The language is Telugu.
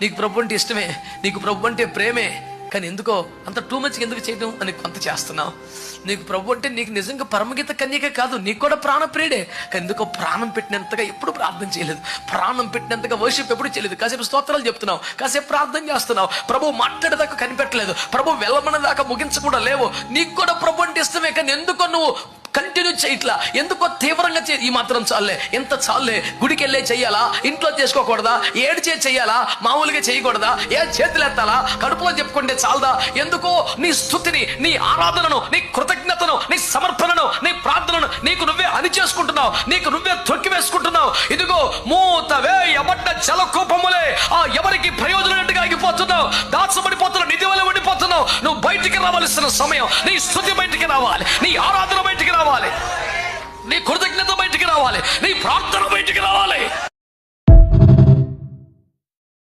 నీకు ప్రభు అంటే ఇష్టమే నీకు ప్రభు అంటే ప్రేమే కానీ ఎందుకో అంత టూ మచ్ ఎందుకు చేయడం అని కొంత చేస్తున్నావు. నీకు ప్రభు అంటే నీకు నిజంగా పరమగీత కన్యకే కాదు నీకు కూడా ప్రాణప్రియుడే కానీ ఎందుకో ప్రాణం పెట్టినంతగా ఎప్పుడు ప్రార్థన చేయలేదు. ప్రాణం పెట్టినంతగా వర్షిప్ ఎప్పుడు చేయలేదు. కాసేపు స్తోత్రాలు చెప్తున్నావు కాసేపు ప్రార్థన చేస్తున్నావు. ప్రభు మాట్లాడేదాకా కనిపెట్టలేదు. ప్రభు వెళ్ళమన్న దాకా ముగించకుండా లేవు. నీకు కూడా ప్రభు అంటే ఇష్టమే కానీ ఎందుకో నువ్వు కంటిన్యూ చేయట్లా? ఎందుకో తీవ్రంగా చే ఈ మాత్రం చాలే ఎంత చాలే గుడికి వెళ్ళే చెయ్యాలా? ఇంట్లో చేసుకోకూడదా? ఏడిచే చెయ్యాలా? మామూలుగా చేయకూడదా ఏ చేతులు ఎత్తాలా కడుపులో చెప్పుకుంటే చాలదా? ఎందుకో నీ స్థుతిని నీ ఆరాధనను నీ కృతజ్ఞతను నీ సమర్పణను నీ ప్రార్థనను నీకు నువ్వే అని చేసుకుంటున్నావు నీకు నువ్వే తొక్కి వేసుకుంటున్నావు ఇదిగో మూతవే ఎమడ్డ జలకూపములే. ఆ ఎవరికి ప్రయోజనట్టుగా ఆగిపోతున్నావు? దాచబడిపోతున్నావు నిధి వల్ల ఉండిపోతున్నావు. నువ్వు బయటికి రావాల్సిన సమయం. నీ స్థుతి బయటికి రావాలి. నీ ఆరాధన నీ కృతజ్ఞత బయటికి రావాలి. నీ ప్రార్థన బయటికి రావాలి.